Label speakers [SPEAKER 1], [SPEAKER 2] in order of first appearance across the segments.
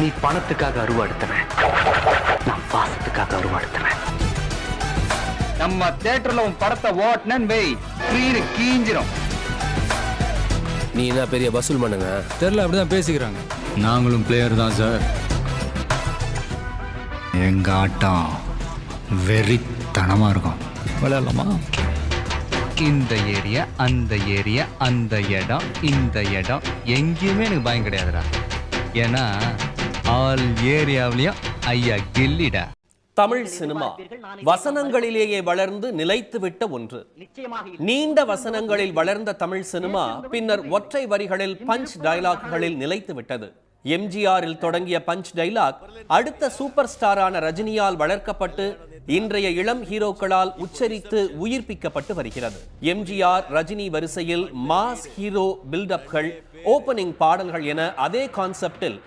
[SPEAKER 1] நீ பணத்துக்காக அருவாடுத்தவன். நான் பாசத்துக்காக அருவாடுத்தவன்.
[SPEAKER 2] நம்ம தியேட்டர்ல உன் படத்தை ஓட்டுனேன்னு வை. ஸ்க்ரீனு கீஞ்சிரும்.
[SPEAKER 3] நீ என்ன பெரிய வசூல் பண்ணுங்க?
[SPEAKER 4] தெரில அப்படிதான் பேசிக்கிறாங்க.
[SPEAKER 5] நாங்களும் பிளேயர் தான் சார் எங்க ஆட்டம் வெறித்தனமா இருக்கும்.
[SPEAKER 4] விளையாடலாமா?
[SPEAKER 2] இந்த ஏரியா அந்த ஏரியா அந்த இடம் இந்த இடம். எங்கேயுமே எனக்கு பயம் கிடையாதுடா. ஏன்னா ஆல் ஏரியாவிலையும் ஐயா கில்லிடா.
[SPEAKER 6] தமிழ் சினிமா வசனங்களிலேயே வளர்ந்து நிலைத்துவிட்ட ஒன்று. நீண்ட வசனங்களில் வளர்ந்த தமிழ் சினிமா பின்னர் ஒற்றை வரிகளில் பஞ்ச் டயலாக்குகளில் நிலைத்து விட்டது எம்ஜிஆரில் தொடங்கிய பஞ்ச் டைலாக் அடுத்த சூப்பர் ஸ்டாரான ரஜினியால் வளர்க்கப்பட்டு இன்றைய இளம் ஹீரோக்களால் உச்சரித்து உயிர்ப்பிக்கப்பட்டு வருகிறது. எம்ஜிஆர் ரஜினி வரிசையில் மாஸ் ஹீரோ பில்டப்கள் ஓபனிங் பாடல்கள் என அதே கான்செப்டில்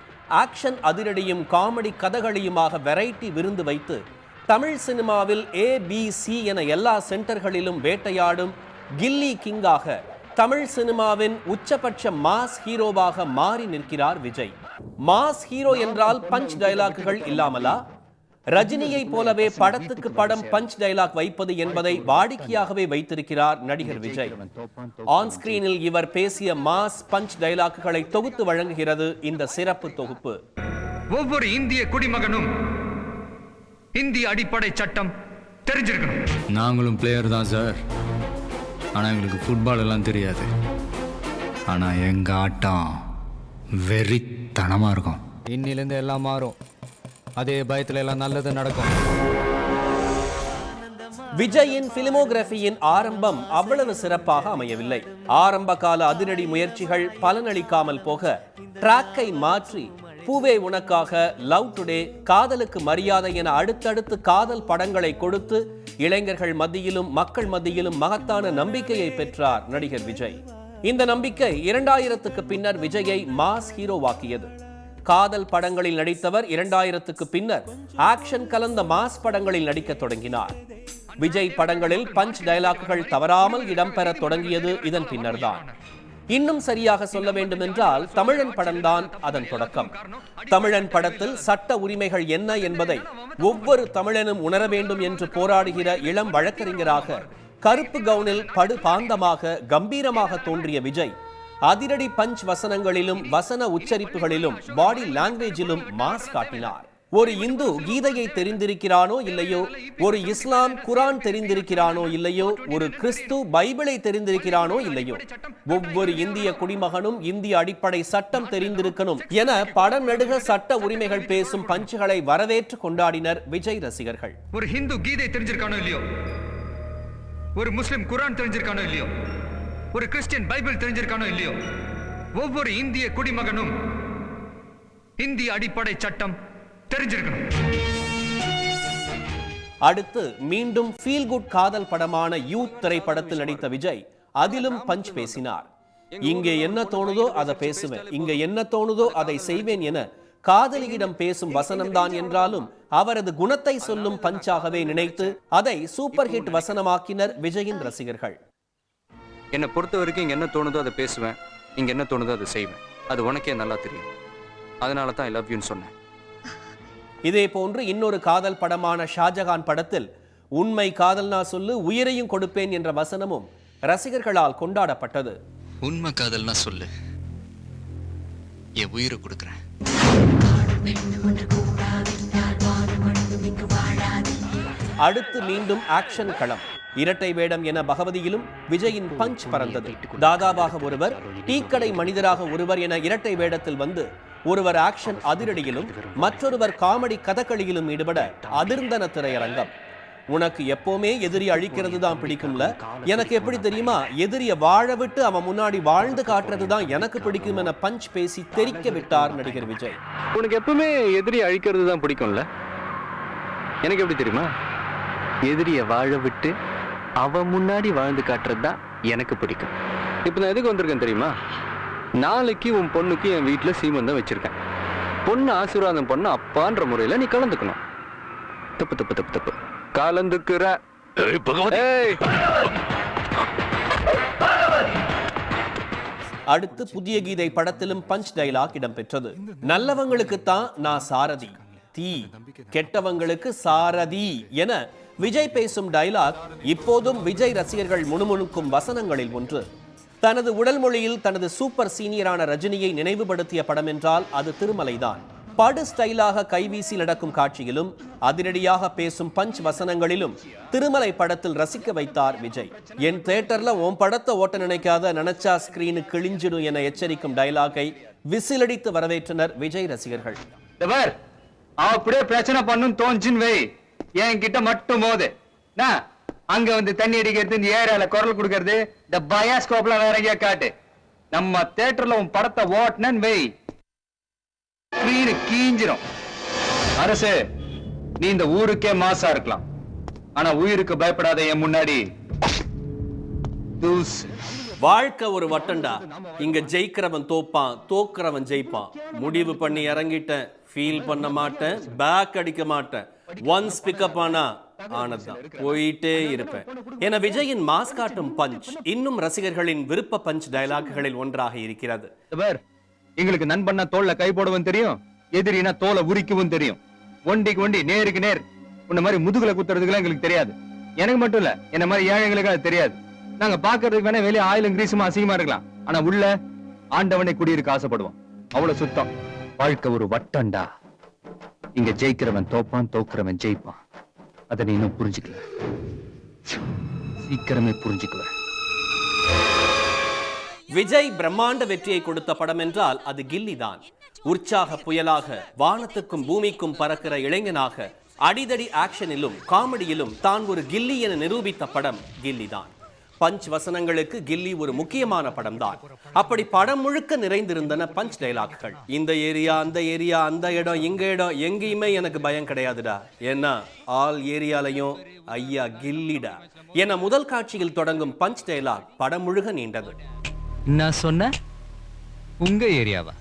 [SPEAKER 6] ஆக்ஷன் அதிரடியும் காமெடி கதகளியுமாக வெரைட்டி விருந்து வைத்து தமிழ் சினிமாவில் ஏ பி சி என எல்லா சென்டர்களிலும் வேட்டையாடும் கில்லி கிங்காக தமிழ் சினிமாவின் உச்சபட்ச மாஸ் ஹீரோவாக மாறி நிற்கிறார் விஜய். மாஸ் ஹீரோ என்றால் பஞ்ச் டயலாக்குகள் இல்லாமலா? ரஜினியை போலவே படத்துக்கு படம் பஞ்ச் டயலாக் வைப்பது என்பதை வாடிக்கையாகவே வைத்திருக்கிறார் நடிகர் விஜய். ஆன் ஸ்கிரீனில் இவர் பேசிய மாஸ் பஞ்ச் டயலாக்குகளை தொகுத்து வழங்குகிறது இந்த சிறப்பு தொகுப்பு.
[SPEAKER 7] ஒவ்வொரு இந்திய குடிமகனும் இந்திய அடிப்படை சட்டம் தெரிஞ்சிருக்கணும்.
[SPEAKER 5] நாங்களும் பிளேயர் தான் சார் ஆனால் எங்களுக்கு ஃபுட்பால் எல்லாம் தெரியாது. ஆனால் எங்கள் ஆட்டம் வெறித்தனமாக இருக்கும்.
[SPEAKER 4] இன்னிலேருந்து எல்லாம் மாறும். அதே பயத்துல எல்லாம் நல்லது நடக்கும்.
[SPEAKER 6] விஜயின் பிலிமோகிராஃபியின் ஆரம்பம் அவ்வளவு சிறப்பாக அமையவில்லை. ஆரம்ப கால அதிரடி முயற்சிகள் பலனளிக்காமல் போக ட்ராக்கை மாற்றி பூவே உனக்காக லவ் டுடே காதலுக்கு மரியாதை என அடுத்தடுத்து காதல் படங்களை கொடுத்து இளைஞர்கள் மத்தியிலும் மக்கள் மத்தியிலும் மகத்தான நம்பிக்கையை பெற்றார் நடிகர் விஜய். இந்த நம்பிக்கை இரண்டாயிரத்துக்கு பின்னர் விஜயை மாஸ் ஹீரோவாக்கியது. காதல் படங்களில் நடித்தவர் இரண்டாயிரத்துக்கு பின்னர் ஆக்ஷன் கலந்த மாஸ் படங்களில் நடிக்க தொடங்கினார். விஜய் படங்களில் பஞ்ச் டயலாக்குகள் தவறாமல் இடம்பெற தொடங்கியது இதன் பின்னர்தான். இன்னும் சரியாக சொல்ல வேண்டும் என்றால் தமிழன் படம்தான் அதன் தொடக்கம். தமிழன் படத்தில் சட்ட உரிமைகள் என்ன என்பதை ஒவ்வொரு தமிழனும் உணர வேண்டும் என்று போராடுகிற இளம் வழக்கறிஞராக கருப்பு கவுனில் படு பாந்தமாக கம்பீரமாக தோன்றிய விஜய் அதிரடி பஞ்ச் வசனங்களிலும் வசன உச்சரிப்புகளிலும் பாடி லாங்குவேஜிலும் மாஸ் காட்டினார். ஒரு இந்து கீதையை தெரிந்திருக்கிறானோ இல்லையோ ஒரு இஸ்லாம் குரான் தெரிந்திருக்கிறானோ இல்லையோ ஒரு கிறிஸ்து பைபிளை தெரிந்திருக்கிறானோ இல்லையோ ஒவ்வொரு இந்திய குடிமகனும் இந்திய அடிப்படை சட்டம் தெரிந்திருக்கணும் என படம் நடுக சட்ட உரிமைகள் பேசும் பஞ்சுகளை வரவேற்று கொண்டாடினர் விஜய் ரசிகர்கள்.
[SPEAKER 7] ஒரு ஹிந்து கீதை தெரிஞ்சிருக்கானோ இல்லையோ? ஒரு முஸ்லிம் குரான் தெரிஞ்சிருக்கானோ இல்லையோ? ஒரு கிறிஸ்டியன் பைபிள் தெரிஞ்சிருக்கானோ இல்லையோ? ஒவ்வொரு இந்திய குடிமகனும் இந்திய அடிப்படை சட்டம் தெரிஞ்சிருக்கணும்.
[SPEAKER 6] அடுத்து மீண்டும் ஃபீல் குட் காதல் படமான யூத் திரைப்படத்தில் நடித்த விஜய் அதிலும் பஞ்ச் பேசினார். இங்கே என்ன தோணுதோ அதை பேசுவேன். இங்க என்ன தோணுதோ அதை செய்வேன் என காதலியிடம் பேசும் வசனம்தான் என்றாலும் அவரது குணத்தை சொல்லும் பஞ்சாகவே நினைத்து அதை சூப்பர் ஹிட் வசனமாக்கினர் விஜயின் ரசிகர்கள்.
[SPEAKER 1] என்னை பொறுத்த வரைக்கும் இங்க என்ன தோணுதோ அதை பேசுவேன். இங்க என்ன தோணுதோ அதை செய்வேன். அது உனக்கே நல்லா தெரியும். அதனால தான் ஐ லவ் யூன்னு சொன்னேன்.
[SPEAKER 6] இதே போன்று இன்னொரு காதல் படமான ஷாஜகான் படத்தில் உண்மை காதல்னா சொல்லு உயிரையும் கொடுப்பேன் என்ற வசனமும் ரசிகர்களால் கொண்டாடப்பட்டது.
[SPEAKER 8] உண்மை காதல்னா சொல்லு என் உயிரை கொடுக்குறேன்.
[SPEAKER 6] அடுத்து மீண்டும் ஆக்ஷன் களம். இரட்டை வேடம் என பகவதியிலும் விஜயின் பஞ்ச் பறந்தது. தாதாவாக ஒருவர் டீக்கடை மனிதராக ஒருவர் என இரட்டை வேடத்தில் வந்து ஒருவர் ஆக்ஷன் அதிரடியிலும் மற்றொருவர் காமெடி கதகளியிலும் ஈடுபட அதிர்ந்தன திரையரங்கம். உனக்கு எப்பவுமே எதிரி அழிக்கிறது தான் பிடிக்கும்ல? எனக்கு எப்படி தெரியுமா? எதிரிய வாழ விட்டு அவன் முன்னாடி வாழ்ந்து காட்டுறது தான் எனக்கு பிடிக்கும் என பஞ்ச் பேசி தெரிக்க விட்டார் நடிகர் விஜய்.
[SPEAKER 1] உனக்கு எப்பவுமே எதிரி அழிக்கிறது தான் பிடிக்கும்ல? எனக்கு எப்படி தெரியுமா? எதிரிய வாழ விட்டு அவன் முன்னாடி வாழ்ந்து காட்டுறது தான் எனக்கு பிடிக்கும். இப்போ நான் எதுக்கு வந்திருக்கேன் தெரியுமா? நாளைக்கு உன் பொண்ணுக்கு என் வீட்டில் சீமந்தம் வச்சிருக்கேன். பொண்ணு ஆசீர்வாதம் பண்ண அப்பான்ற முறையில் நீ கலந்துக்கணும். தப்பு தப்பு தப்பு தப்பு. கலந்துக்கிற. ஏய்
[SPEAKER 6] அடுத்து புதிய கீதை படத்திலும் பஞ்ச் டைலாக் இடம்பெற்றது. நல்லவங்களுக்கு தான் நான் சாரதி. தீ. கெட்டவங்களுக்கு சாரதி என விஜய் பேசும் டைலாக் இப்போதும் விஜய் ரசிகர்கள் முணுமுணுக்கும் வசனங்களில் ஒன்று. தனது உடல் மொழியில் தனது சூப்பர் சீனியரான ரஜினியை நினைவுபடுத்திய படம் என்றால் அது திருமலைதான். படு ஸ்டைலாக கைவீசி நடக்கும் காட்சியிலும் அதிரடியாக பேசும் பஞ்ச் வசனங்களிலும் திருமலை படத்தில் ரசிக்க வைத்தார் விஜய். என் தியேட்டர்ல உன் படத்தை ஓட்ட நினைக்காத நினைச்சா ஸ்கிரீனு கிழிஞ்சிடும் என எச்சரிக்கும் டைலாகை விசிலடித்து வரவேற்றனர் விஜய் ரசிகர்கள்.
[SPEAKER 7] அப்படியே பிரச்சனை பண்ணும் தோஞ்சுன்னு வை. என்கிட்ட மட்டும் போது அங்க வந்து தண்ணி அடிக்கிறது இந்த ஏரியால குரல் கொடுக்கறது இந்த பயாஸ்கோப்ல வேற எங்கேயா காட்டு நம்ம தேட்டர்ல உன் படத்தை ஓட்டுனன்னு வெய் ஸ்கிரீனு கீஞ்சிரும். அரசு நீ இந்த ஊருக்கே மாசா இருக்கலாம். ஆனா உயிருக்கு பயப்படாத என் முன்னாடி.
[SPEAKER 6] வாழ்க்கை ஒரு வட்டண்டா. இங்க ஜெயிக்கிறவன் தோப்பான் தோக்குறவன் ஜெயிப்பான். முடிவு பண்ணி இறங்கிட்டேன் ஃபீல் பண்ண மாட்டேன் பேக் அடிக்க மாட்டேன். ஒன்ஸ் பிக்கப் ஆனா ஆனதுதான் போயிட்டே இருப்பேன். என விஜயின் மாஸ் காட்டும் பஞ்ச் இன்னும் ரசிகர்களின் விருப்ப பஞ்ச் டயலாக்குகளில் ஒன்றாக இருக்கிறது.
[SPEAKER 7] எங்களுக்கு நண்பன்னா தோல்ல கை போடவும் தெரியும் எதிரினா தோலை உரிக்கவும் தெரியும். ஒண்டிக்கு ஒண்டி நேருக்கு நேர். உன்ன மாதிரி முதுகுல குத்துறதுக்குலாம் எங்களுக்கு தெரியாது. எனக்கு மட்டும் இல்ல என்ன மாதிரி ஏழைங்களுக்கு அது தெரியாது. நாங்க பாக்குறதுக்கு வேணா வெளியே ஆயிலும் கிரீசுமா அசிங்கமா இருக்கலாம். ஆனா உள்ள ஆண்டவனை குடியிருக்க ஆசைப்படுவோம். அவ்வளவு சுத்தம். வாழ்க்கை ஒரு வட்டம்டா இங்க ஜெயிக்கிறவன் தோப்பான் தோக்குறவன் ஜெயிப்பான். அதை நீ இன்னும் புரிஞ்சுக்கல. சீக்கிரமே புரிஞ்சுக்குவேன்
[SPEAKER 6] விஜய் பிரம்மாண்ட வெற்றியை கொடுத்த படம் என்றால் அது கில்லி தான் உற்சாக புயலாக வானத்துக்கும் பூமிக்கும் பறக்கிற இளைஞனாக அடிதடி ஆக்ஷனிலும் காமெடியிலும் தான் ஒரு கில்லி என நிரூபித்த படம் கில்லி தான் பஞ்ச் வசனங்களுக்கு கில்லி ஒரு முக்கியமான படம் தான் அப்படி படம் முழுக்க நிறைந்திருந்தன பஞ்ச் டைலாக்குகள். இந்த ஏரியா அந்த ஏரியா அந்த இடம் இங்க இடம் எங்கேயுமே எனக்கு பயம் கிடையாதுடா. ஏன்னா ஆல் ஏரியாலையும் ஐயா கில்லிடா. என முதல் காட்சியில் தொடங்கும் பஞ்ச் டைலாக் படம் முழுக நீண்டது.
[SPEAKER 2] நான் சொன்ன உங்க ஏரியாவா?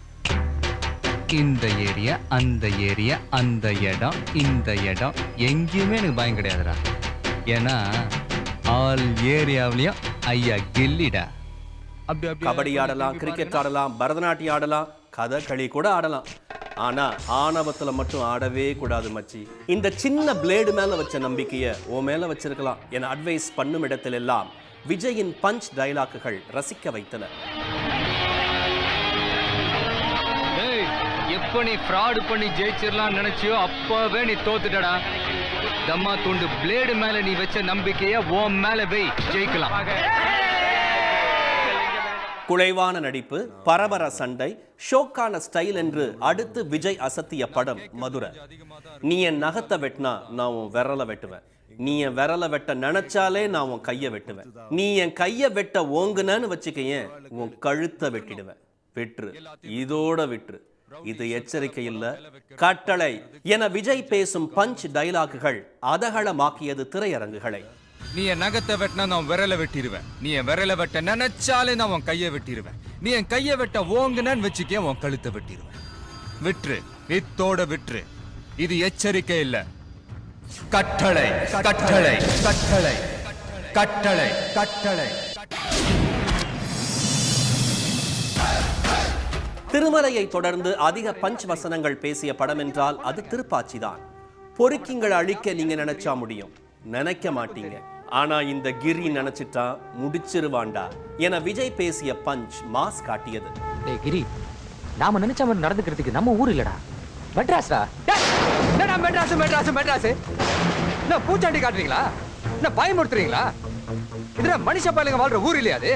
[SPEAKER 2] இந்த ஏரியா அந்த ஏரியா அந்த இடம் இந்த இடம். எங்கேயுமே எனக்கு பயம் கிடையாதுடா. ஏன்னா ஆல் ஏரியாவிலையும் ஐயா கில்லிடா.
[SPEAKER 6] கபடி ஆடலாம் கிரிக்கெட் ஆடலாம் பரதநாட்டியம் ஆடலாம் கதகளி கூட ஆடலாம். ஆனா ஆணவத்துல மட்டும் ஆடவே கூடாது மச்சி. இந்த சின்ன பிளேடு மேல வச்ச நம்பிக்கைய உன் மேல வச்சிருக்கலாம். என அட்வைஸ் பண்ணும் இடத்திலெல்லாம் விஜயின் பஞ்ச் டயலாக்குகள் ரசிக்க வைத்தன.
[SPEAKER 7] எப்ப நீ ஃப்ராட் பண்ணி ஜெயிச்சிடலாம்னு நினைச்சியோ அப்பவே நீ தோத்துட்டடா. தம்மா துண்டு பிளேடு மேல நீ வச்ச நம்பிக்கைய உன் மேல போய் ஜெயிக்கலாம்.
[SPEAKER 6] குழைவான நடிப்பு பரபர சண்டை ஷோக்கான ஸ்டைல் என்று அடுத்து விஜய் அசத்திய படம் மதுரை. நீ என் நகத்தை வெட்டினா நான் உன் விரலை வெட்டுவேன். நீ என் விரலை வெட்ட நினைச்சாலே நான் உன் கையை வெட்டுவேன். நீ என் கையை வெட்ட ஓங்குனன்னு வச்சுக்கையேன் உன் கழுத்தை வெட்டிடுவேன். வெற்று இதோட விட்டுரு. இது எச்சரிக்கை இல்ல கட்டளை. என விஜய் பேசும் பஞ்ச் டயலாக்குகள் அதகலமாக்கியது திரையரங்குகளை.
[SPEAKER 9] நீ என் நகத்தை வெட்டினா நான் விரல வெட்டிடுவேன் நீ என் விரல வெட்ட நினைச்சாலே நான் உன் கையை வெட்டிடுவேன் நீ என் கையை வெட்ட ஓங்குனன்னு வச்சுக்கே உன் கழுத்தை வெட்டிடுவேன் விட்டுரு. இத்தோட விட்டுரு. இது எச்சரிக்கை இல்ல. கட்டளை. கட்டளை. கட்டளை. கட்டளை. கட்டளை.
[SPEAKER 6] திருமலையை தொடர்ந்து அதிக பஞ்ச் வசனங்கள் பேசிய படம் என்றால் அது திருப்பாச்சிதான். பொறுக்கிங்களை அழிக்க நீங்க நினைச்சா முடியும். நினைக்க மாட்டீங்க. ஆனா இந்த கிரி நினைச்சிட்டா முடிச்சிருவாண்டா என விஜய் பேசிய பஞ்ச் மாஸ் காட்டியது.
[SPEAKER 10] டேய் கிரி நாம நினைச்ச மாதிரி நடந்துக்கிறதுக்கு நம்ம ஊர் இல்லடா. மெட்ராஸ்டா டேய், என்னடா மெட்ராஸ் மெட்ராஸ் மெட்ராஸ்? என்ன பூச்சாண்டி காட்டுறீங்களா? என்ன பயமுறுத்துறீங்களா? இதுல மனுஷ பயலுங்க வாழ்ற ஊர் இல்லையா அது?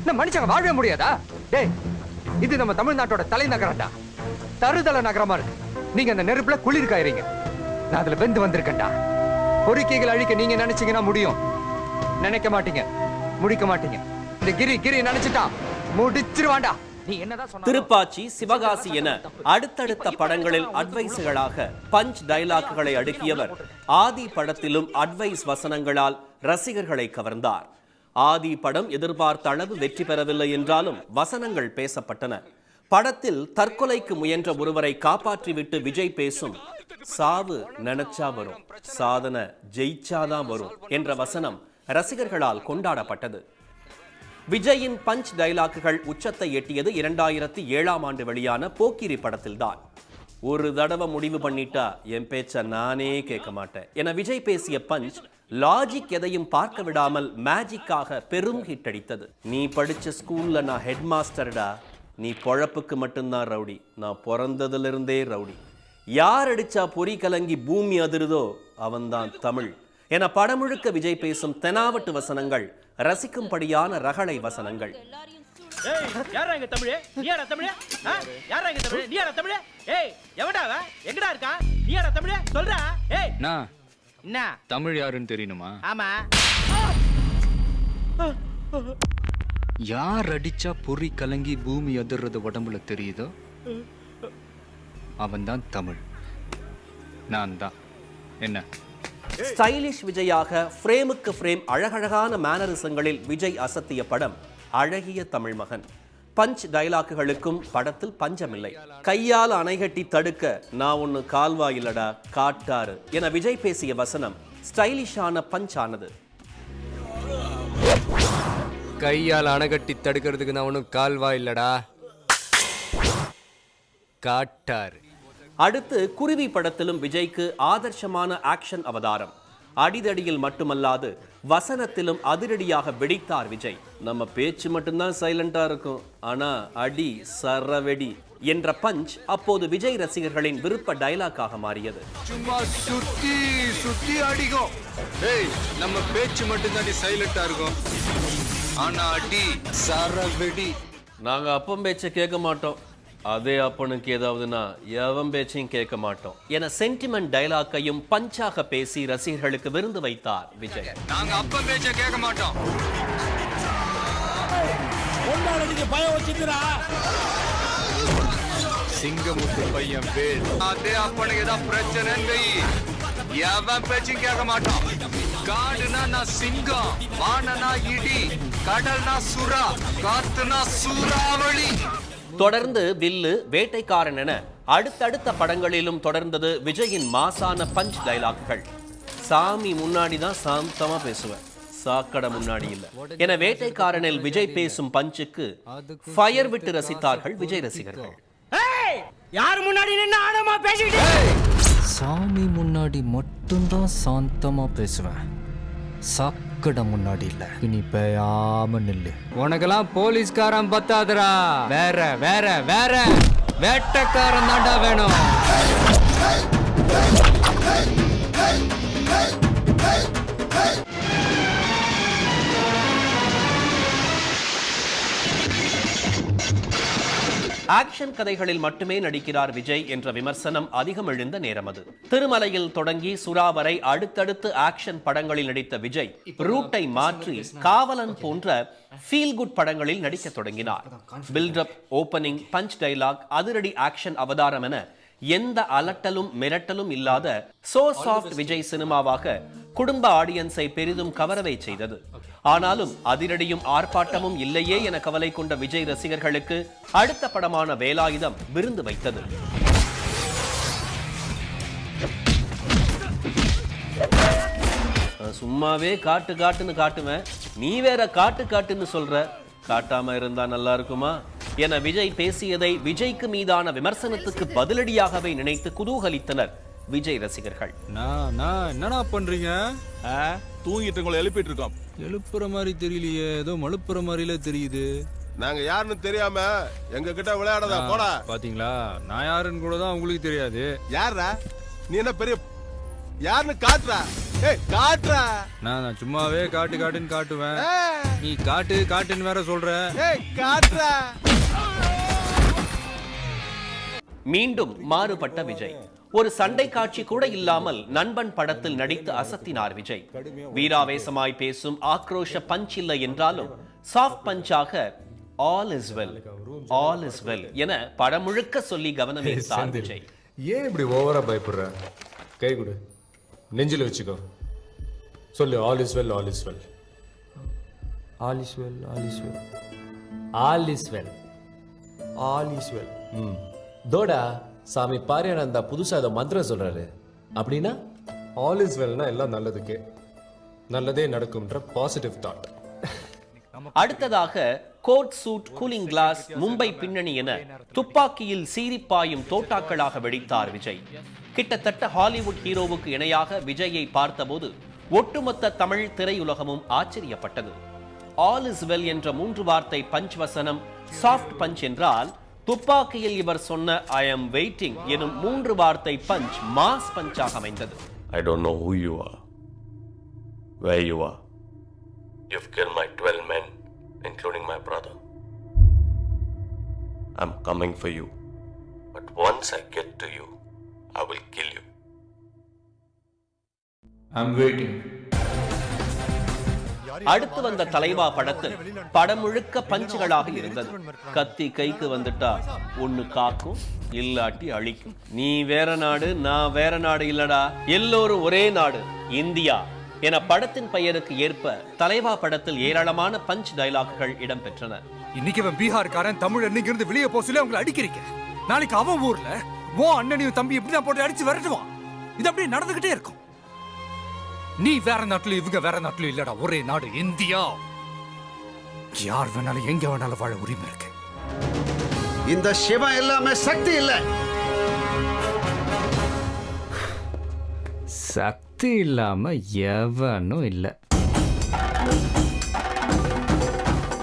[SPEAKER 10] என்ன மனுஷங்க வாழவே முடியாதா? டேய் இது நம்ம தமிழ்நாட்டோட தலைநகரம்டா. தருதல நகரமா இருக்கு. நீங்க அந்த நெருப்புல குளிர் காயறீங்க. நான் அதுல வெந்து வந்திருக்கேன்டா. பொறுக்கைகள் அழிக்க நீங்க நினைச்சீங்கன்னா முடியும். நினைக்க மாட்டீங்க. முடிக்க மாட்டீங்க. இந்த கிரி கிரி நினைச்சிட்டா முடிச்சிருவான்டா. நீ என்னதான் சொன்ன
[SPEAKER 6] திருப்பாச்சி சிவகாசி என அடுத்தடுத்த படங்களில் அட்வைஸுகளாக பஞ்ச் டயலாக்குகளை அடுக்கியவர் ஆதி படத்திலும் அட்வைஸ் வசனங்களால் ரசிகர்களை கவர்ந்தார். ஆதி படம் எதிர்பார்த்த அளவு வெற்றி பெறவில்லை என்றாலும் வசனங்கள் பேசப்பட்டன. படத்தில் தற்கொலைக்கு முயன்ற ஒருவரை காப்பாற்றிவிட்டு விஜய் பேசும் சாவு நினைச்சா வரும் சாதனை ஜெயிச்சாதான் வரும் என்ற வசனம் ரசிகர்களால் கொண்டாடப்பட்டது. விஜயின் பஞ்ச் டைலாக்குகள் உச்சத்தை எட்டியது இரண்டாயிரத்தி ஏழாம் ஆண்டு வெளியான போக்கிரி படத்தில்தான். ஒரு தடவை முடிவு பண்ணிட்டா என் பேச்ச நானே கேட்க மாட்டேன். என விஜய் பேசிய பஞ்ச் லாஜிக் எதையும் பார்க்க விடாமல் மேஜிக்காக பெரும் ஹிட் அடித்தது. நீ படிச்ச ஸ்கூல்ல நான் ஹெட் மாஸ்டர்டா நீ பொழப்புக்கு மட்டும்தான் ரவுடி. நான் பிறந்ததுலேருந்தே ரவுடி. யார் அடிச்சா பொறி கலங்கி பூமி அதிருதோ அவன்தான் தமிழ். என படமுழுக்க விஜய் பேசும் தெனாவட்டு வசனங்கள் ரசிக்கும்படியான ரகளை வசனங்கள்.
[SPEAKER 11] ஏய் யாரா இங்க தமிழ்? நீ யாரா தமிழ்? யாரா இங்க தமிழ்? நீ யாரா தமிழ்? ஏய் எவடா அவன்? எங்கடா இருக்கான் நீ யாரா தமிழ்? சொல்றா. ஏய்.
[SPEAKER 5] நான்
[SPEAKER 11] என்ன?
[SPEAKER 5] தமிழ் யாருன்னு தெரியணுமா?
[SPEAKER 11] ஆமா.
[SPEAKER 5] யார் அடிச்சா பொறி கலங்கி பூமி அதிர்றது உடம்புல தெரியுதோ? அவன்தான் தமிழ். நான் தான் என்ன?
[SPEAKER 6] ஸ்டைலிஷ் விஜயாக ஃப்ரேமுக்கு ஃப்ரேம் அழகழகான மேனரிசங்களில் விஜய் அசத்திய படம். அழகிய தமிழ் மகன். பஞ்ச் டயலாக்குகளுக்கும் படத்தில் பஞ்சமில்லை. கையால் அணைகட்டி தடுக்க நான் ஒன்னு கால்வா இல்லடா காட்டாறு என விஜய் பேசிய வசனம் ஸ்டைலிஷான பஞ்ச் ஆனது
[SPEAKER 10] கையால் அணைகட்டி தடுக்கிறதுக்கு நான் ஒன்றும் கால்வா இல்லடா காட்டார்
[SPEAKER 6] அடுத்து குருவி படத்திலும் விஜய்க்கு ஆதர்ஷமான ஆக்ஷன் அவதாரம். அடிதடியில் மட்டுமல்லாது வசனத்திலும் அதிரடியாக வெடித்தார் விஜய். நம்ம பேச்சு மட்டும்தான் சைலண்டா இருக்கும். ஆனா அடி சரவெடி என்ற பஞ்ச் அப்போது விஜய் ரசிகர்களின் விருப்ப டயலாக்காக மாறியது.
[SPEAKER 9] சும்மா சுத்தி சுத்தி அடிக்கும். நம்ம பேச்சு மட்டும் தான் சைலண்டா இருக்கும். ஆனா அடி சரவெடி.
[SPEAKER 6] நாங்க அப்பம் பேச்சை கேட்க மாட்டோம். அதே அப்பனுக்கு ஏதாவதுனா எவன் பேச்சையும் கேட்க மாட்டோம். என சென்டிமெண்ட் டயலாக்கையும் பஞ்சாக பேசி ரசிகர்களுக்கு விருந்து வைத்தார் விஜய்.
[SPEAKER 9] நாங்க அப்ப பேச்ச கேட்க மாட்டோம். சிங்கமுத்து பையன் பேர். அதே அப்பனுக்கு ஏதாவது பிரச்சனைன்னு வை. எவன் பேச்சும் கேட்க மாட்டான் காடுனா நான் சிங்கம் வானனா இடி கடல்னா சுறா காத்துனா சூறாவளி.
[SPEAKER 6] தொடர்ந்து வில்லு வேட்டைக்காரன் என அடுத்தடுத்த படங்களிலும் தொடர்ந்தது விஜயின் மாசான பஞ்ச் டயலாக்குகள் சாமி முன்னாடி தான் சாந்தமா பேசுவேன். சாக்கடை முன்னாடி இல்ல. என வேட்டைக்காரனில் விஜய் பேசும் பஞ்சுக்கு ஃபயர் விட்டு ரசித்தார்கள் விஜய் ரசிகர்கள்.
[SPEAKER 11] ஏய்! யார் முன்னாடி நின்னு ஆடமா பேசிட்டு
[SPEAKER 4] சாமி முன்னாடி மட்டும்தான் சாந்தமா பேசுவேன். சாக்கடை முன்னாடி இல்ல. இனி பெயாம நில்லு.
[SPEAKER 10] உனக்கெல்லாம் போலீஸ்காரன் பத்தாதுடா. வேற வேற வேற. வேட்டைக்காரன் தான்டா வேணும்.
[SPEAKER 6] ஆக்ஷன் கதைகளில் மட்டுமே நடிக்கிறார் விஜய் என்ற விமர்சனம் அதிகம் எழுந்த நேரம் அது. திருமலையில் தொடங்கி சுறா வரை அடுத்தடுத்து ஆக்ஷன் படங்களில் நடித்த விஜய் ரூட்டை மாற்றி காவலன் போன்ற ஃபீல் குட் படங்களில் நடிக்க தொடங்கினார். Build up opening punch dialogue அதிரடி ஆக்ஷன் அவதாரம் என எந்த அலட்டலும் மிரட்டலும் இல்லாத சோ சாஃப்ட் விஜய் சினிமாவாக குடும்ப ஆடியன்ஸை பெரிதும் கவரவை செய்தது. ஆனாலும் அதிரடியும் ஆர்ப்பாட்டமும் இல்லையே என கவலை கொண்ட விஜய் ரசிகர்களுக்கு அடுத்த படமான வேலாயுதம் விருந்து வைத்தது. சும்மாவே காட்டு காட்டுன்னு காட்டுவேன். நீ வேற காட்டு காட்டுன்னு சொல்ற. காட்டாம இருந்தா நல்லா இருக்குமா? என விஜய் பேசியதை விஜய்க்கு மீதான விமர்சனத்துக்கு பதிலடியாகவே நினைத்து குதூகலித்தனர். விஜய் ரசிகர்கள்.
[SPEAKER 5] நான் நான் என்னடா பண்றீங்க?
[SPEAKER 12] தூங்கிட்டு உங்களை எழுப்பிட்டு இருக்கோம்.
[SPEAKER 5] எழுப்புற மாதிரி தெரியலையே ஏதோ மழுப்புற மாதிரில தெரியுது.
[SPEAKER 12] நாங்க யாருன்னு தெரியாம எங்க கிட்ட விளையாடாத போடா.
[SPEAKER 5] பாத்தீங்களா? நான் யாருன்னு கூட தான் உங்களுக்கு தெரியாது.
[SPEAKER 12] யாரா நீ என்ன பெரிய யாருன்னு காட்டுறா? ஏய் காட்டுறா.
[SPEAKER 5] நான் நான் சும்மாவே காட்டு காட்டுன்னு காட்டுவேன். நீ காட்டு காட்டுன்னு வேற சொல்ற.
[SPEAKER 12] ஏய் காட்டுறா.
[SPEAKER 6] மீண்டும் மாறுபட்ட விஜய். ஒரு சண்டை காட்சி கூட இல்லாமல் நண்பன் படத்தில் நடித்து அசத்தினார் விஜய். வீராவேசமாய் பேசும் ஆக்ரோஷ பஞ்ச் இல்லை என்றாலும் soft பஞ்சாக all is well all is well என படம் முழுக்க சொல்லி கவனம் ஈர்த்தார் விஜய்.
[SPEAKER 13] ஏன் இப்படி ஓவரா பயப்படுற? கை கொடு. நெஞ்சில வச்சுக்கோ. சொல்லு all is well all is well
[SPEAKER 4] all is well all is well all is well all is well
[SPEAKER 3] ம். தோடா சாமி பாரியானந்தா புதுசா ஏதோ மந்திரம் சொல்றாரு. அப்படின்னா?
[SPEAKER 13] ஆல் இஸ் வெல்னா எல்லாம் நல்லதுக்கே. நல்லதே நடக்கும்ன்ற பாசிட்டிவ் தாட்
[SPEAKER 6] அடுத்ததாக coat suit cooling glass Mumbai பின்னணி என துப்பாக்கியில் சீரிப்பாயும் தோட்டாக்களாக வெடித்தார் விஜய். கிட்டத்தட்ட ஹாலிவுட் ஹீரோவுக்கு இணையாக விஜயை பார்த்தபோது ஒட்டுமொத்த தமிழ் திரையுலகமும் ஆச்சரியப்பட்டது. ஆல் இஸ் வெல் என்ற மூன்று வார்த்தை பஞ்ச் வசனம் சாஃப்ட் பஞ்ச் என்றால் துப்பாக்கியில் இவர் சொன்ன ஐ அம் வெயிட்டிங் எனும் மூன்று வார்த்தை பஞ்ச் மாஸ் பஞ்சாக அமைந்தது
[SPEAKER 14] I don't know who you are, where you are. You've killed my 12 men, including my brother. I'm coming for you. But once I get to you, I will kill you.
[SPEAKER 5] I'm waiting.
[SPEAKER 6] அடுத்து வந்த தலைவா படத்தில் படம் முழுக்க பஞ்சுகளாக இருந்தது. கத்தி கைக்கு வந்துட்டா ஒண்ணு காக்கும் இல்லாட்டி அழிக்கும். நீ வேற நாடு நான் வேற நாடு இல்லடா. எல்லோரும் ஒரே நாடு இந்தியா என படத்தின் பெயருக்கு ஏற்ப தலைவா படத்தில் ஏராளமான பஞ்ச் டயலாக்குகள் இடம்பெற்றன.
[SPEAKER 9] இன்னைக்கு அவன் பீகார்காரன் தமிழ் இன்னைக்கு இருந்து வெளியே போக சொல்லி அவங்களை அடிக்கிறீங்க? நாளைக்கு அவன் ஊர்ல ஓ அண்ணனையும் தம்பி இப்படி தான் போட்டு அடிச்சு விரட்டுவான். இது அப்படியே நடந்துகிட்டே இருக்கும். நீ வேற நாட்டுல இவங்க வேற நாட்டுல இல்லடா. ஒரே நாடு இந்தியா. யார் வேணாலும் எங்க வேணாலும் வாழ உரிமை இருக்கு.
[SPEAKER 15] இந்த சிவம் எல்லாமே சக்தி இல்லை.
[SPEAKER 5] சக்தி இல்லாம எவனும் இல்லை.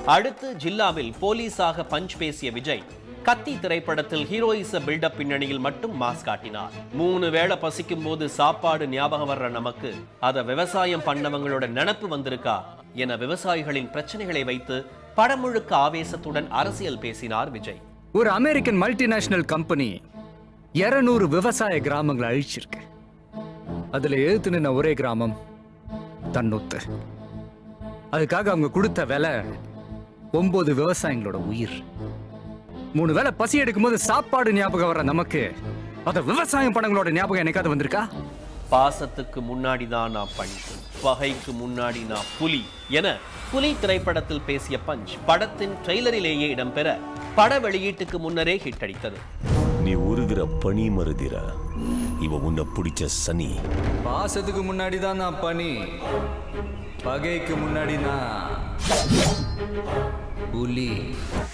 [SPEAKER 6] அடுத்து ஜில்லாவில் போலீஸாக பஞ்ச் பேசிய விஜய் கத்தி திரைப்படத்தில் ஹீரோயிச பில்டப் பின்னணியில் மட்டும் மாஸ் காட்டினார். மூணு வேளை பசிக்கும் போது சாப்பாடு ஞாபகம் வர்ற நமக்கு அதை விவசாயம் பண்ணவங்களோட நினப்பு வந்திருக்கா என விவசாயிகளின் பிரச்சனைகளை வைத்து படம் முழுக்க ஆவேசத்துடன் அரசியல் பேசினார் விஜய்.
[SPEAKER 5] ஒரு அமெரிக்கன் மல்டிநேஷனல் கம்பெனி இருநூறு விவசாய கிராமங்களை அழிச்சிருக்கு. அதுல எழுத்து நின்ன ஒரே கிராமம் தன்னொத்து. அதுக்காக அவங்க கொடுத்த விலை ஒன்பது விவசாயிகளோட உயிர். மூணு வேளை பசி எடுக்கும்போது சாப்பாடு ஞாபகம் வர நமக்கு. அத விவசாயம் பணங்களோட ஞாபகம் என்னைக்காவது வந்திருக்கா?
[SPEAKER 6] பாசத்துக்கு முன்னாடி தான் நான் பணி பகைக்கு முன்னாடி நான் புலி என புலி திரைப்படத்தில் பேசிய பஞ்ச் படத்தின் ட்ரெய்லரிலேயே இடம்பெற பட வெளியீட்டுக்கு முன்னரே ஹிட் அடித்தது.
[SPEAKER 14] நீ உருகிற பனி மருதிரா? இவ உன்னை பிடிச்ச சனி.
[SPEAKER 5] பாசத்துக்கு முன்னாடி தான் நான் பனி பகைக்கு முன்னாடி நான் புலி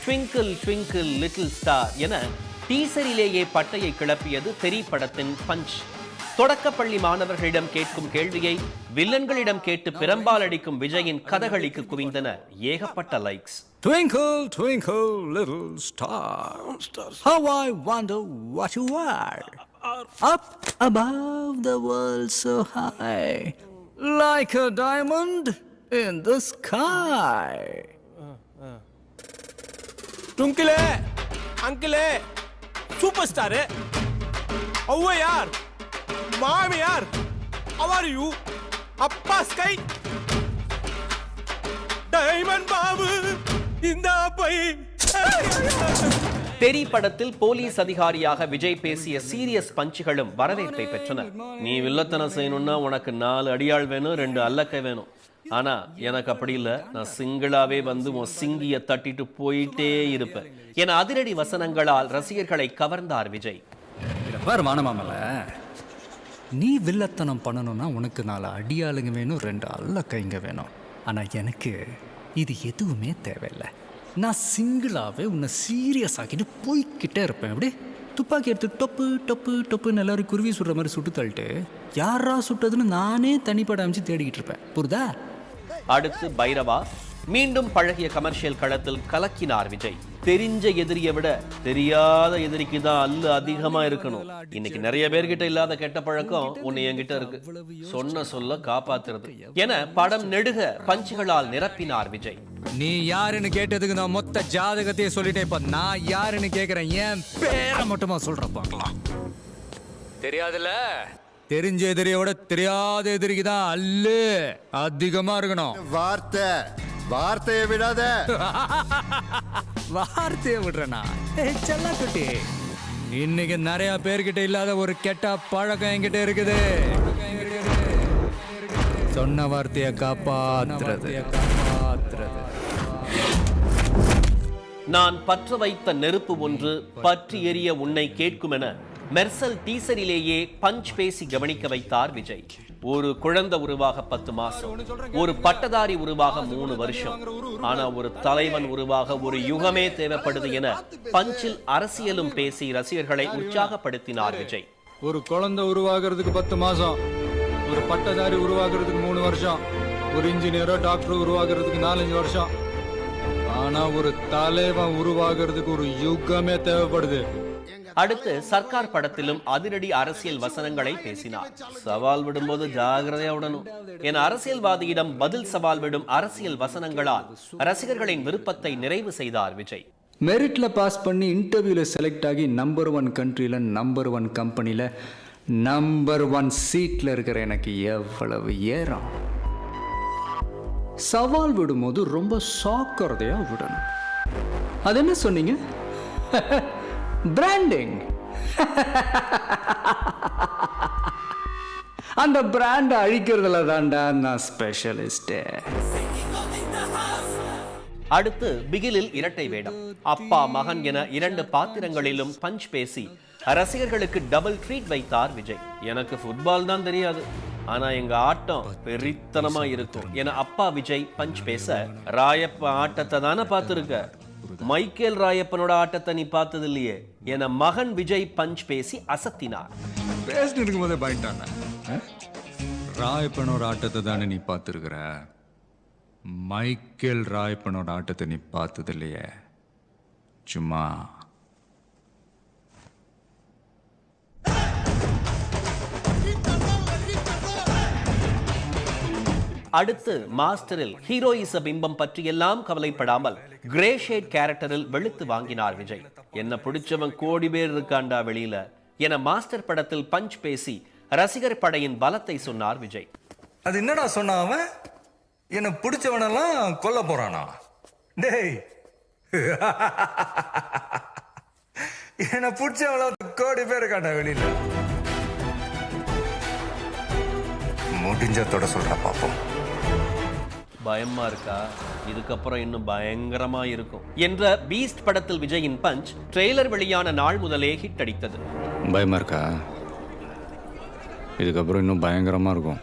[SPEAKER 6] ட்விங்கிள் ட்விங்கிள் லிட்டில் ஸ்டார் என டீசரிலேயே பட்டையை கிளப்பியது தெரி படத்தின் பஞ்ச் தொடக்கப்பள்ளி மாணவர்களிடம் கேட்கும் கேள்வியை வில்லன்களிடம் கேட்டு பெரும்பால் அடிக்கும் விஜயின் கதகளிக்கு குவிந்தன ஏகப்பட்ட likes
[SPEAKER 5] Twinkle, twinkle, little star. How I wonder what you are. Up above the world so high, like a diamond in the sky.
[SPEAKER 12] டுங்கிளே அங்கிளே சூப்பர் ஸ்டாரு ஔவையார் மாமியார் அவர் யூ அப்பா ஸ்கை. டைமண்ட் பாபு இந்த பை
[SPEAKER 6] தெரி படத்தில் போலீஸ் அதிகாரியாக விஜய் பேசிய சீரியஸ் பஞ்சுகளும் வரவேற்பை பெற்றன. நீ வில்லத்தனம் செய்யணும்னா உனக்கு நாலு அடியாள் வேணும் ரெண்டு அல்லக்கை வேணும். ஆனா எனக்கு அப்படி இல்ல. நான் சிங்கிளாவே வந்து உன் சிங்கிய தட்டிட்டு போயிட்டே இருப்பேன். என அதிரடி வசனங்களால் ரசிகர்களை கவர்ந்தார் விஜய்.
[SPEAKER 5] இதை மானமாமல நீ வில்லத்தனம் பண்ணணும்னா உனக்கு நாலு அடியாளுங்க வேணும் ரெண்டு அல்ல கைங்க வேணும். ஆனா எனக்கு இது எதுவுமே தேவையில்லை. நான் சிங்கிளாவே உன்னை சீரியஸ் ஆக்கிட்டு போய்க்கிட்டே இருப்பேன். அப்படி துப்பாக்கி எடுத்து டொப்பு டொப்பு டொப்புன்னு எல்லாரும் குருவி சுடுற மாதிரி சுட்டு தள்ளிட்டு யாரா சுட்டதுன்னு நானே தனிப்பட அமைச்சு தேடிக்கிட்டு இருப்பேன். புரிதா?
[SPEAKER 6] அடுத்து பைரவா. மீண்டும் பழகிய கமர்ஷியல் களத்தில் கலக்கினார் விஜய். தெரிஞ்ச எதிரியை விட தெரியாத எதிரிக்கு தான் அல்லு அதிகமா இருக்கணும். இன்னைக்கு நிறைய பேர்கிட்ட இல்லாத கெட்ட பழக்கம் உன்னை என்கிட்ட இருக்கு. சொன்ன சொல்ல காப்பாத்துறது. என படம் நெடுக பஞ்சுகளால் நிரப்பினார் விஜய்.
[SPEAKER 5] நீ யாருன்னு கேட்டதுக்கு நான் மொத்த ஜாதகத்தையே சொல்லிட்டேன். இப்ப நான் யாருன்னு கேக்குறேன். என் பேரை மட்டுமா சொல்ற பார்க்கலாம். தெரியாதுல்ல? தெரிஞ்ச எதிரியை விட தெரியாத எதிரிக்கு தான் அல்லு. அதிகமா இருக்கணும்.
[SPEAKER 15] வார்த்தை. வார்த்தையை விடாத.
[SPEAKER 5] வார்த்தையை விடுறேனா? செல்ல குட்டி. இன்னைக்கு நிறைய பேர்கிட்ட இல்லாத ஒரு கெட்ட பழக்கம் என்கிட்ட இருக்குது. சொன்ன வார்த்தையை காப்பாத்துறது. காப்பாத்துறது
[SPEAKER 6] நான் பற்ற வைத்த நெருப்பு ஒன்று பற்றி எரிய உன்னை கேட்கும் என மெர்சல் டீசரிலேயே பஞ்ச் பேசி கவனிக்க வைத்தார் விஜய். ஒரு குழந்தை உருவாக பத்து மாசம் ஒரு பட்டதாரி உருவாக மூணு வருஷம் ஆனா ஒரு தலைவன் உருவாக ஒரு யுகமே தேவைப்படுது என பஞ்சில் அரசியலும் பேசி ரசிகர்களை உற்சாகப்படுத்தினார் விஜய்.
[SPEAKER 9] ஒரு குழந்தை உருவாகிறதுக்கு பத்து மாசம் ஒரு பட்டதாரி உருவாகிறதுக்கு மூணு வருஷம் ஒரு இன்ஜினியரோ டாக்டர் உருவாகிறதுக்கு நாலஞ்சு வருஷம். ஆனா ஒரு தலைவன் உருவாகிறதுக்கு ஒரு யுகமே தேவைப்படுது.
[SPEAKER 6] அடுத்து சர்க்கார் படத்திலும் அதிரடி அரசியல் வசனங்களை பேசினார். சவால் விடும்போது ஜாகிரதையா உடனும் என அரசியல்வாதியிடம் பதில் சவால் விடும் அரசியல் வசனங்களால் ரசிகர்களின் விருப்பத்தை நிறைவு செய்தார் விஜய்.
[SPEAKER 5] மெரிட்ல பாஸ் பண்ணி இன்டர்வியூல செலக்ட் ஆகி நம்பர் ஒன் கண்ட்ரியில் நம்பர் ஒன் கம்பெனியில் நம்பர் ஒன் சீட்ல இருக்கிற எனக்கு எவ்வளவு ஏறம் சவால் விடும்போது ரொம்ப சாக்கிறதையா விடணும். அது என்ன சொன்னீங்க? பிராண்டிங் அந்த பிராண்டை அழிக்கிறதுல தான்டா நான் ஸ்பெஷலிஸ்ட்
[SPEAKER 6] அடுத்து பிகிலில் இரட்டை வேடம். அப்பா மகன் என இரண்டு பாத்திரங்களிலும் பஞ்ச் பேசி ரசிகர்களுக்கு டபுள் ட்ரீட் வைத்தார் விஜய். எனக்கு ஃபுட்பால் தான் தெரியாது. ஆனா எங்க ஆட்டம் பெரித்தனமா இருக்கும் என அப்பா விஜய் பஞ்ச் பேச ராயப்ப ஆட்டத்தை தானே பார்த்திருக்க. மைக்கேல் ராயப்பனோட ஆட்டத்தை நீ பார்த்தது இல்லையே என மகன் விஜய் பஞ்ச் பேசி அசத்தினார்.
[SPEAKER 9] பேசிட்டு இருக்கும்போதே பயன்ட்டாங்க ராயப்பனோட ஆட்டத்தை தானே நீ பார்த்துருக்குற? மைக்கேல் ராயப்பனோட ஆட்டத்தை நீ பார்த்தது இல்லையே சும்மா.
[SPEAKER 6] அடுத்து மாஸ்டரில் ஹீரோயிச பிம்பம் பற்றியெல்லாம் கவலைப்படாமல் கிரே ஷேட் கேரக்டரில் வெளுத்து வாங்கினார் விஜய். என்ன பிடிச்சவன் கோடி பேர் இருக்காண்டா வெளியில? என மாஸ்டர் படத்தில் பஞ்ச் பேசி ரசிகர் படையின் பலத்தை சொன்னார் விஜய்.
[SPEAKER 16] அது என்னடா சொன்ன அவன்? என்ன பிடிச்சவனெல்லாம் கொல்ல போறானா? டேய். என்ன பிடிச்சவள கோடி பேர் இருக்காண்டா வெளியில? முடிஞ்சதோட சொல்ற பாப்போம்.
[SPEAKER 6] பயமா இருக்கா? இதுக்கப்புறம் இன்னும் பயங்கரமா இருக்கும். என்ற பீஸ்ட் படத்தில் விஜயின் பஞ்ச் ட்ரெய்லர் வெளியான நாள் முதலே ஹிட் அடித்தது.
[SPEAKER 2] பயமா இருக்கா? இதுக்கப்புறம் இன்னும் பயங்கரமா இருக்கும்.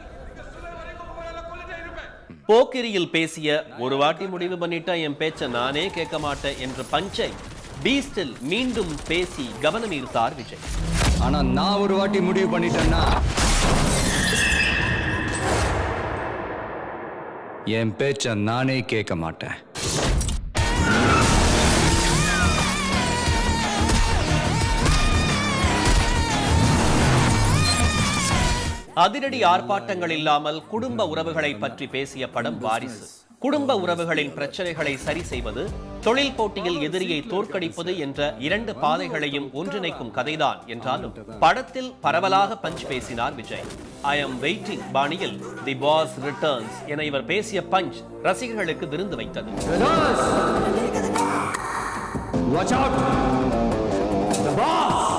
[SPEAKER 6] போக்கிரியில் பேசிய ஒரு வாட்டி முடிவு பண்ணிட்டா என் பேச்ச நானே கேட்க மாட்டேன் என்ற பஞ்சை பீஸ்டில் மீண்டும் பேசி கவனம் ஈர்த்தார் விஜய்.
[SPEAKER 5] ஆனா நான் ஒரு வாட்டி முடிவு பண்ணிட்டேன்னா என் பேச்ச நானே கேட்க மாட்டேன்.
[SPEAKER 6] அதிரடி ஆர்ப்பாட்டங்கள் இல்லாமல் குடும்ப உறவுகளை பற்றி பேசிய படம் வாரிசு. குடும்ப உறவுகளின் பிரச்சனைகளை சரி செய்வது தொழில் போட்டியில் எதிரியை தோற்கடிப்பது என்ற இரண்டு பாதைகளையும் ஒன்றிணைக்கும் கதைதான் என்றாலும் படத்தில் பரவலாக பஞ்ச் பேசினார் விஜய். ஐ எம் வெயிட்டிங் பாணியில் தி பாஸ் ரிட்டர்ன்ஸ் என இவர் பேசிய பஞ்ச் ரசிகர்களுக்கு விருந்து வைத்தது.
[SPEAKER 10] Watch out! The boss!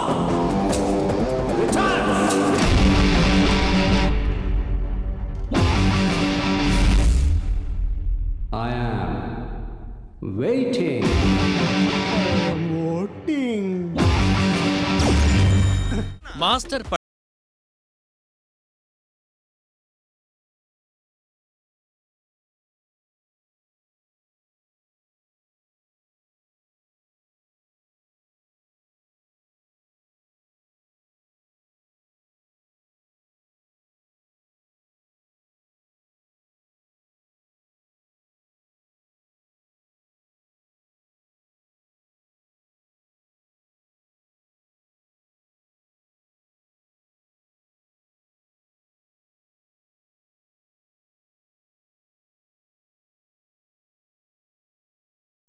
[SPEAKER 10] I am waiting.
[SPEAKER 6] Master படத்தில்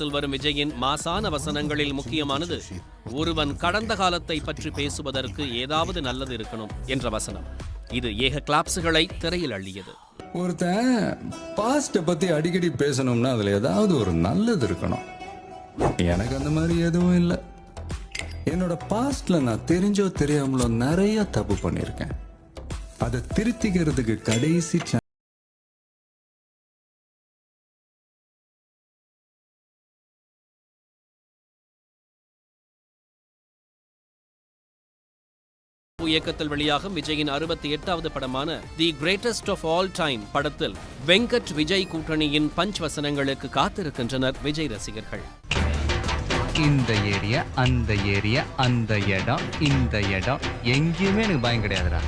[SPEAKER 6] வரும் விஜயின் மாசான வசனங்களில் முக்கியமானது ஒருவன் கடந்த காலத்தை பற்றி பேசுவதற்கு ஏதாவது நல்லது இருக்கணும் என்ற வசனம். இது ஏக கிளாப்ஸுகளை திரையில் அள்ளியது.
[SPEAKER 9] ஒருத்தன் பாஸ்ட பத்தி அடிக்கடி பேசணும்னா அதுல ஏதாவது ஒரு நல்லது இருக்கணும். எனக்கு அந்த மாதிரி எதுவும் இல்லை. என்னோட பாஸ்ட்ல நான் தெரிஞ்சோ தெரியாமலோ நிறைய தப்பு பண்ணியிருக்கேன். அதை திருத்திக்கிறதுக்கு கடைசி
[SPEAKER 6] இயக்கத்தில் வெளியாகும் விஜயின் அறுபத்தி எட்டாவது படமான the greatest of all time படத்தில் வெங்கட் விஜய் கூட்டணியின் பஞ்ச் வசனங்களுக்கு காத்திருக்கின்றனர் விஜய் ரசிகர்கள்.
[SPEAKER 5] இந்த ஏரியா அந்த ஏரியா அந்த இடம் இந்த இடம். எங்கேயுமே எனக்கு பயம் கிடையாதுடா.